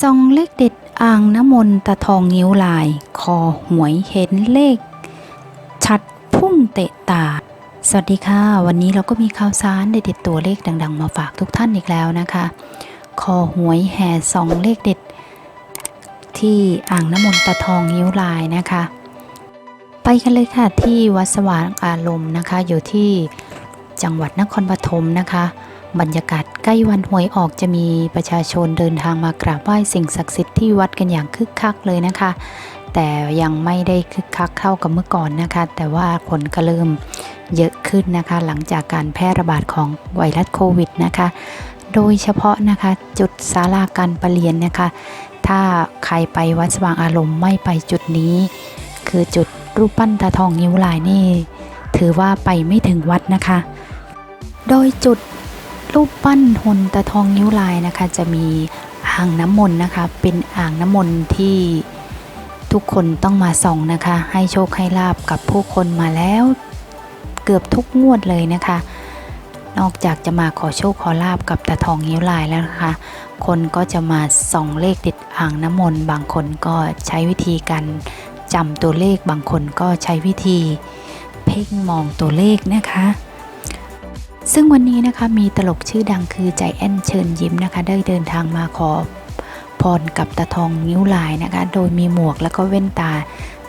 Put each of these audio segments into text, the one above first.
ซองเลขเด็ดอ่างน้ำมนต์ตะทองนิ้วลาย คอหวยเห็นเลข ชัดพุ่งเตะตา สวัสดีค่ะ วันนี้เราก็มีข่าวสารเด็ดตัวเลขดัง ๆ มาฝากทุกท่านอีกแล้วนะคะ คอหวยแห่ซองเลขเด็ด ที่อ่างน้ำมนต์ตะทองนิ้วลายนะคะ ไปกันเลยค่ะที่วัดสว่างอารมณ์นะคะ อยู่ที่จังหวัดนครปฐมนะคะ บรรยากาศใกล้วันหวยออกจะมีประชาชนเดินทางมากราบไหว้สิ่งศักดิ์สิทธิ์ที่วัดกันอย่างคึกคักเลยนะคะ แต่ยังไม่ได้คึกคักเท่ากับเมื่อก่อนนะคะ แต่ว่าคนก็เริ่มเยอะขึ้นนะคะ หลังจากการแพร่ระบาดของไวรัสโควิดนะคะ โดยเฉพาะนะคะจุดศาลาการประเรียนนะคะ ถ้าใครไปวัดสว่างอารมณ์ไม่ไปจุดนี้ คือจุดรูปปั้นตาทองนิ้วลายนี่ ถือว่าไปไม่ถึงวัดนะคะ โดยจุด รูปปั้นหุ่นตาทองนิ้วลายนะคะ จะมีอ่างน้ำมนต์นะคะ เป็นอ่างน้ำมนต์ที่ทุกคนต้องมาส่องนะคะ ให้โชคให้ลาบกับผู้คนมาแล้วเกือบทุกงวดเลยนะคะ นอกจากจะมาขอโชคขอลาบกับตาทองนิ้วลายแล้วนะคะ คนก็จะมาส่องเลขติดอ่างน้ำมนต์บางคนก็ใช้วิธีการจำตัวเลขบางคนก็ใช้วิธี เพ่งมองตัวเลขนะคะ ซึ่งวันนี้นะคะมีตลกชื่อดังคือใจแอนเชิญยิ้มนะคะ ได้เดินทางมาขอพรกับตาทองนิ้วลายนะคะ โดยมีหมวกแล้วก็แว่นตา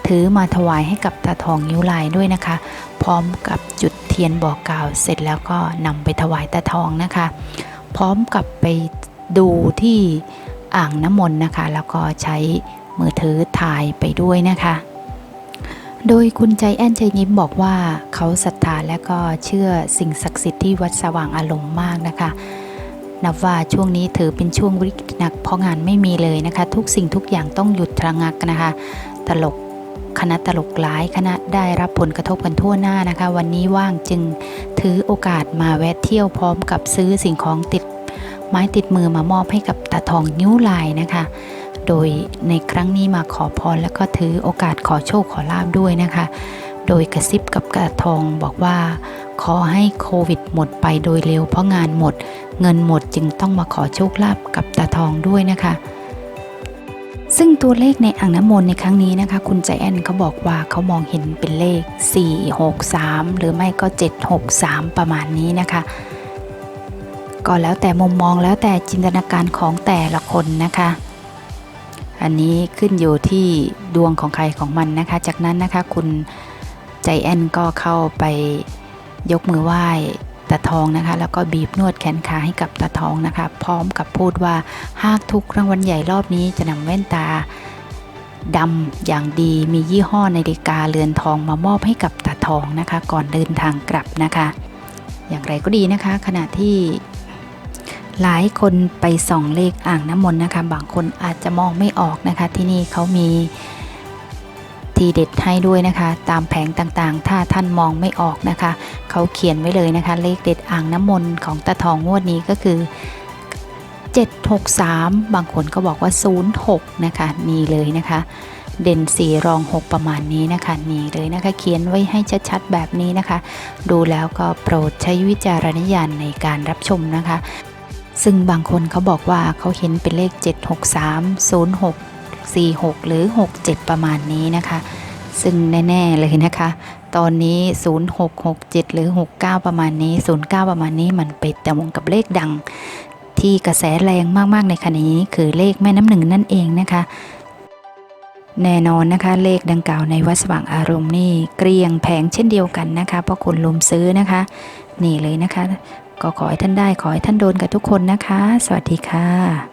ถือมาถวายให้กับตาทองนิ้วลายด้วยนะคะ พร้อมกับจุดเทียนบอกกล่าวเสร็จแล้วก็นำไปถวายตาทองนะคะ พร้อมกับไปดูที่อ่างน้ำมนต์นะคะ แล้วก็ใช้มือถือถ่ายไปด้วยนะคะ โดยคุณใจแอนใจยิ้มบอกว่าเขาศรัทธาและก็เชื่อสิ่งศักดิ์สิทธิ์ที่วัดสว่างอารมณ์มากนะคะ นับว่าช่วงนี้ถือเป็นช่วงวิกฤตหนักเพราะงานไม่มีเลยนะคะ ทุกสิ่งทุกอย่างต้องหยุดระงักนะคะ ตลกคณะตลกหลายคณะได้รับผลกระทบกันทั่วหน้านะคะ วันนี้ว่างจึงถือโอกาสมาแวะเที่ยวพร้อมกับซื้อสิ่งของติด ไม้ติดมือมามอบให้กับตาทองนิ้วลายนะคะ โดยในครั้งนี้มาขอพรแล้วก็ถือโอกาสขอโชคขอลาบด้วยนะคะ โดยกระซิบกับกระทองบอกว่า ขอให้โควิดหมดไปโดยเร็วเพราะงานหมด เงินหมดจึงต้องมาขอโชคลาภกับตาทองด้วยนะคะ ซึ่งตัวเลขในอ่างน้ำมนต์ในครั้งนี้นะคะ คุณใจแอนเขาบอกว่าเขามองเห็นเป็นเลข 463 หรือไม่ก็ 763 ประมาณนี้นะคะก็แล้วแต่มุมมองแล้วแต่จินตนาการของแต่ละคนนะคะ อันนี้ขึ้นอยู่ที่ดวงของใครของมันนะคะ จากนั้นนะคะคุณใจแอนก็เข้าไปยกมือไหว้ตาทองนะคะ แล้วก็บีบนวดแขนขาให้กับตาทองนะคะ พร้อมกับพูดว่าหากทุกรางวัลใหญ่รอบนี้จะนำแว่นตาดำอย่างดีมียี่ห้อนาฬิกาเรือนทองมามอบให้กับตาทองนะคะ ก่อนเดินทางกลับนะคะ อย่างไรก็ดีนะคะ ขณะที่ หลายคนไปส่องเลขอ่างน้ำมนต์นะคะ บางคนอาจจะมองไม่ออกนะคะ ที่นี่เขามีทีเด็ดให้ด้วยนะคะ ตามแผงต่างๆ ถ้าท่านมองไม่ออกนะคะ เขาเขียนไว้เลยนะคะ เลขเด็ดอ่างน้ำมนต์ของตาทองงวดนี้ก็คือ 763 บางคนก็บอกว่า 06 นะคะนี่เลยนะคะ เด่น4รอง 6 ประมาณนี้นะคะนี่เลยนะคะ เขียนไว้ให้ชัดๆแบบนี้นะคะ ดูแล้วก็โปรดใช้วิจารณญาณในการรับชมนะคะ ซึ่งบางคนเขาบอกว่าเขาเห็นเป็นเลข 763 06 46 หรือ 67 ประมาณนี้นะคะ ซึ่งแน่ๆเลยนะคะ ตอนนี้ 0667 หรือ 69 ประมาณนี้ 09 ประมาณนี้มันไปตรงกับเลขดัง ที่กระแสแรงมากๆในขณะนี้คือเลขแม่น้ำหนึ่งนั่นเองนะคะแน่นอนนะคะเลขดังกล่าวในวัดสว่างอารมณ์นี่เกลียงแผงเช่นเดียวกันนะคะเพราะคนลุมซื้อนะคะ นี่เลยนะคะ ก็ขอให้ท่านได้ขอให้ท่านโดนกับทุกคนนะคะ สวัสดีค่ะ